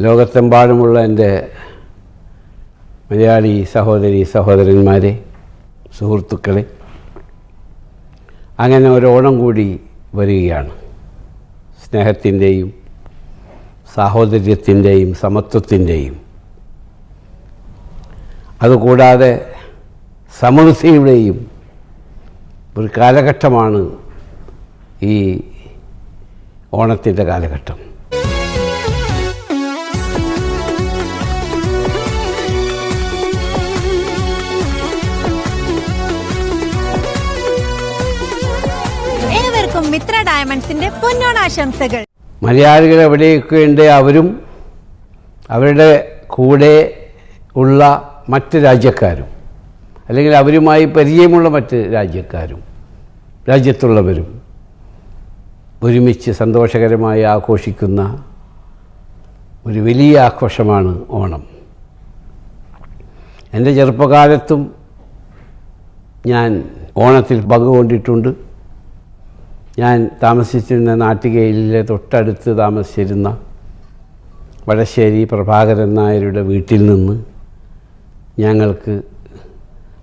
ലോകത്തെമ്പാടുമുള്ള എന്റെ മലയാളി സഹോദരി സഹോദരന്മാരെ സുഹൃത്തുക്കളെ അങ്ങനെ ഒരു ഓണം കൂടി വരികയാണ്. സ്നേഹത്തിന്റെയും സാഹോദര്യത്തിന്റെയും സമത്വത്തിന്റെയും. അതുകൂടാതെ സമൃദ്ധിയുടെയും ഒരു കാലഘട്ടമാണ് ഈ ഓണത്തിന്റെ കാലഘട്ടം. ഏവർക്കും മിത്ര ഡയമണ്ട്സിന്റെ പൊന്നോണാശംസകൾ. മലയാളികൾ എവിടെയൊക്കെയുണ്ട് അവരും അവരുടെ കൂടെ ഉള്ള മറ്റ് രാജ്യക്കാരും. അല്ലെങ്കിൽ അവരുമായി പരിചയമുള്ള മറ്റ് രാജ്യക്കാരും രാജ്യത്തുള്ളവരും ഒരുമിച്ച് സന്തോഷകരമായി ആഘോഷിക്കുന്ന ഒരു വലിയ ആഘോഷമാണ് ഓണം. എന്റെ ചെറുപ്പകാലത്തും ഞാൻ ഓണത്തിൽ പങ്കുകൊണ്ടിട്ടുണ്ട് ഞാൻ താമസിച്ചിരുന്ന നാട്ടികയിലെ തൊട്ടടുത്ത് താമസിച്ചിരുന്ന വടശ്ശേരി പ്രഭാകരൻ നായരുടെ വീട്ടിൽ നിന്ന് ഞങ്ങൾക്ക്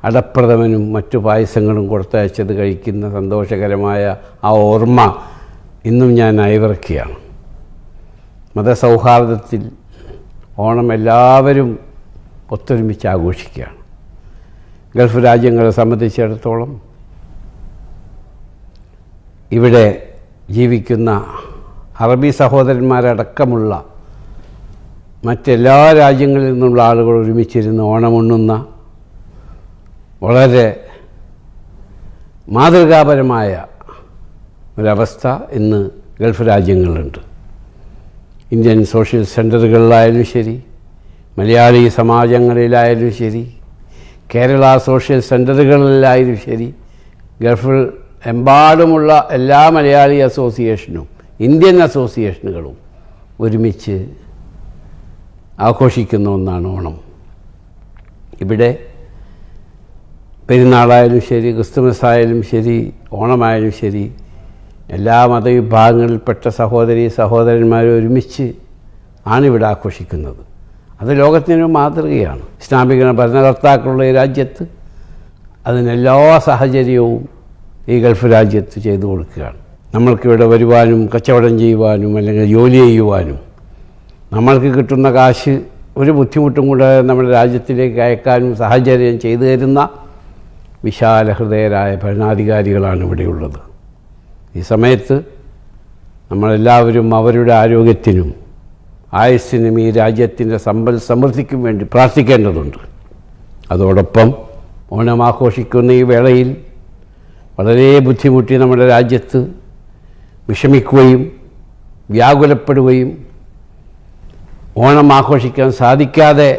അടപ്രഥമനും മറ്റു പായസങ്ങളും കൊടുത്തയച്ചത് കഴിക്കുന്ന സന്തോഷകരമായ ആ ഓർമ്മ ഇന്നും ഞാൻ അയവിറക്കുകയാണ്. മതസൗഹാർദ്ദത്തിൽ ഓണം എല്ലാവരും ഒത്തൊരുമിച്ച് ആഘോഷിക്കുകയാണ്. ഗൾഫ് രാജ്യങ്ങളെ സംബന്ധിച്ചിടത്തോളം ഇവിടെ ജീവിക്കുന്ന അറബി സഹോദരന്മാരടക്കമുള്ള മറ്റെല്ലാ രാജ്യങ്ങളിൽ നിന്നുള്ള ആളുകൾ ഒരുമിച്ചിരുന്ന് ഓണമുണ്ണുന്ന വളരെ മാതൃകാപരമായ ഒരവസ്ഥ ഇന്ന് ഗൾഫ് രാജ്യങ്ങളുണ്ട് ഇന്ത്യൻ സോഷ്യൽ സെന്ററുകളിലായാലും ശരി മലയാളി സമാജങ്ങളിലായാലും ശരി കേരള സോഷ്യൽ സെന്ററുകളിലായാലും ശരി ഗൾഫിൽ എമ്പാടുമുള്ള എല്ലാ മലയാളി അസോസിയേഷനും ഇന്ത്യൻ അസോസിയേഷനുകളും ഒരുമിച്ച് ആഘോഷിക്കുന്ന ഒന്നാണ് ഓണം. ഇവിടെ പെരുന്നാളായാലും ശരി ക്രിസ്തുമസ് ആയാലും ശരി ഓണമായാലും ശരി എല്ലാ മതവിഭാഗങ്ങളിൽപ്പെട്ട സഹോദരി സഹോദരന്മാരും ഒരുമിച്ച് ആണ് ഇവിടെ ആഘോഷിക്കുന്നത്. അത് ലോകത്തിനൊരു മാതൃകയാണ്. ഇസ്ലാമിക ഭരണകർത്താക്കളുള്ള ഈ രാജ്യത്ത് അതിനെല്ലാ സാഹചര്യവും ഈ ഗൾഫ് രാജ്യത്ത് ചെയ്തു കൊടുക്കുകയാണ്. നമ്മൾക്കിവിടെ വരുവാനും കച്ചവടം ചെയ്യുവാനും അല്ലെങ്കിൽ ജോലി ചെയ്യുവാനും നമ്മൾക്ക് കിട്ടുന്ന കാശ് ഒരു ബുദ്ധിമുട്ടും കൂടെ നമ്മുടെ രാജ്യത്തിലേക്ക് അയക്കാനും സാഹചര്യം ചെയ്തു തരുന്ന വിശാല ഹൃദയരായ ഭരണാധികാരികളാണ് ഇവിടെയുള്ളത് ഈ സമയത്ത് നമ്മളെല്ലാവരും അവരുടെ ആരോഗ്യത്തിനും ആയുസ്സിനും ഈ രാജ്യത്തിന്റെ സമ്പൽ സമൃദ്ധിക്കും വേണ്ടി പ്രാർത്ഥിക്കേണ്ടതുണ്ട്. അതോടൊപ്പം ഓണം ആഘോഷിക്കുന്ന ഈ വേളയിൽ വളരെ ബുദ്ധിമുട്ടി നമ്മുടെ രാജ്യത്ത് വിഷമിക്കുകയും വ്യാകുലപ്പെടുകയും ഓണം ആഘോഷിക്കാൻ സാധിക്കാതെ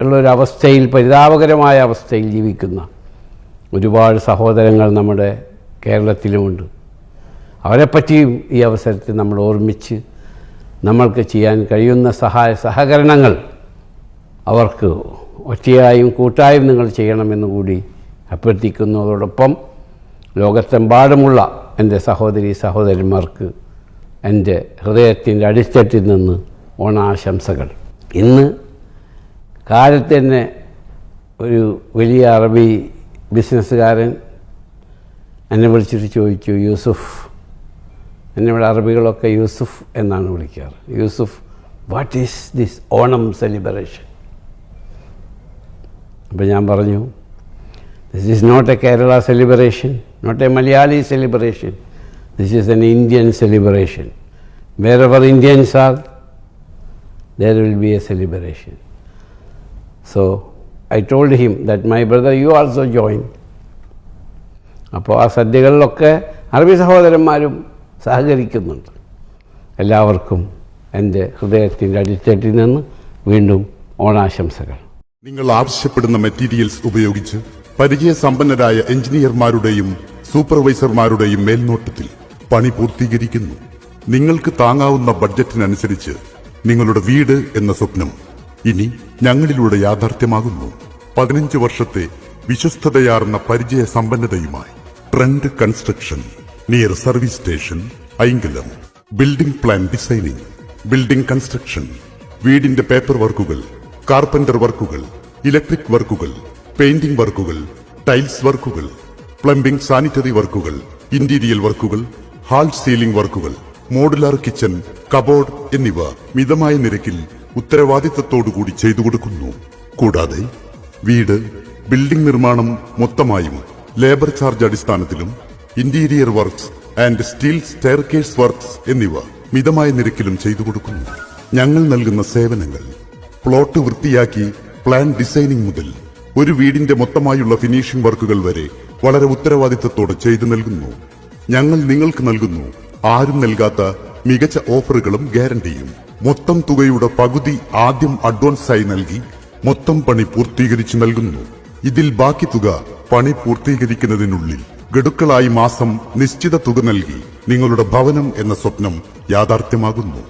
ഉള്ളൊരവസ്ഥയിൽ പരിതാപകരമായ അവസ്ഥയിൽ ജീവിക്കുന്ന ഒരുപാട് സഹോദരങ്ങൾ നമ്മുടെ കേരളത്തിലുമുണ്ട്. അവരെപ്പറ്റിയും ഈ അവസരത്തിൽ നമ്മൾ ഓർമ്മിച്ച് നമ്മൾക്ക് ചെയ്യാൻ കഴിയുന്ന സഹായ സഹകരണങ്ങൾ അവർക്ക് ഒറ്റയായും കൂട്ടായും നിങ്ങൾ ചെയ്യണമെന്ന് കൂടി അഭ്യർത്ഥിക്കുന്നതോടൊപ്പം ലോകത്തെമ്പാടുമുള്ള എന്റെ സഹോദരി സഹോദരന്മാർക്ക് എന്റെ ഹൃദയത്തിന്റെ അടിത്തട്ടിൽ നിന്ന് ഓണാശംസകൾ. ഇന്ന് കാലത്ത് തന്നെ ഒരു വലിയ അറബി ബിസിനസ്സുകാരൻ എന്നെ വിളിച്ചിട്ട് ചോദിച്ചു യൂസുഫ് എന്നെ ഇവിടെ അറബികളൊക്കെ യൂസുഫ് എന്നാണ് വിളിക്കാറ്. Yusuf what is this Onam celebration അപ്പോൾ ഞാൻ പറഞ്ഞു this is not a Kerala celebration a Malayali celebration this is an Indian celebration wherever Indians are there will be a celebration. So I told him that my brother, you also join. അപ്പോൾ ആ സദ്യകളിലൊക്കെ അറബി സഹോദരന്മാരും സഹകരിക്കുന്നുണ്ട് എല്ലാവർക്കും എന്റെ ഹൃദയത്തിന്റെ അടിത്തട്ടിൽ നിന്ന് വീണ്ടും ഓണാശംസകൾ നിങ്ങൾ ആവശ്യപ്പെടുന്ന മെറ്റീരിയൽസ് ഉപയോഗിച്ച് പരിചയസമ്പന്നരായ എഞ്ചിനീയർമാരുടെയും സൂപ്പർവൈസർമാരുടെയും മേൽനോട്ടത്തിൽ പണി പൂർത്തീകരിക്കുന്നു. നിങ്ങൾക്ക് താങ്ങാവുന്ന ബഡ്ജറ്റിനനുസരിച്ച് നിങ്ങളുടെ വീട് എന്ന സ്വപ്നം ഇനി ഞങ്ങളിലൂടെ യാഥാർത്ഥ്യമാകുന്നു. പതിനഞ്ച് വർഷത്തെ വിശ്വസ്തതയാർന്ന പരിചയ സമ്പന്നതയുമായി trend construction near service station Ainkalam building plan designing building construction. വീടിന്റെ പേപ്പർ വർക്കുകൾ കാർപ്പന്റർ വർക്കുകൾ ഇലക്ട്രിക് വർക്കുകൾ പെയിന്റിംഗ് വർക്കുകൾ ടൈൽസ് വർക്കുകൾ. പ്ലംബിംഗ് സാനിറ്ററി വർക്കുകൾ ഇന്റീരിയൽ വർക്കുകൾ ഹാൾ സീലിംഗ് വർക്കുകൾ മോഡുലാർ കിച്ചൺ കബോർഡ് എന്നിവ മിതമായ നിരക്കിൽ ഉത്തരവാദിത്തത്തോടുകൂടി ചെയ്തു കൊടുക്കുന്നു. കൂടാതെ വീട് ബിൽഡിംഗ് നിർമ്മാണം മൊത്തമായും ലേബർ ചാർജ് അടിസ്ഥാനത്തിലും interior works and steel staircase works എന്നിവ മിതമായ നിരക്കിലും ചെയ്തു കൊടുക്കുന്നു. ഞങ്ങൾ നൽകുന്ന സേവനങ്ങൾ പ്ലോട്ട് വൃത്തിയാക്കി പ്ലാൻ ഡിസൈനിംഗ് മുതൽ ഒരു വീടിന്റെ മൊത്തമായുള്ള ഫിനിഷിംഗ് വർക്കുകൾ വരെ വളരെ ഉത്തരവാദിത്തത്തോടെ ചെയ്തു നൽകുന്നു. ഞങ്ങൾ നിങ്ങൾക്ക് നൽകുന്നു. ആരും നൽകാത്ത മികച്ച ഓഫറുകളും ഗ്യാരണ്ടിയും. മൊത്തം തുകയുടെ പകുതി ആദ്യം അഡ്വാൻസായി നൽകി മൊത്തം പണി പൂർത്തീകരിച്ചു നൽകുന്നു. ഇതിൽ ബാക്കി തുക പണി പൂർത്തീകരിക്കുന്നതിനുള്ളിൽ ഗഡുക്കളായി മാസം നിശ്ചിത തുക നൽകി നിങ്ങളുടെ ഭവനം എന്ന സ്വപ്നം യാഥാർത്ഥ്യമാകുന്നു.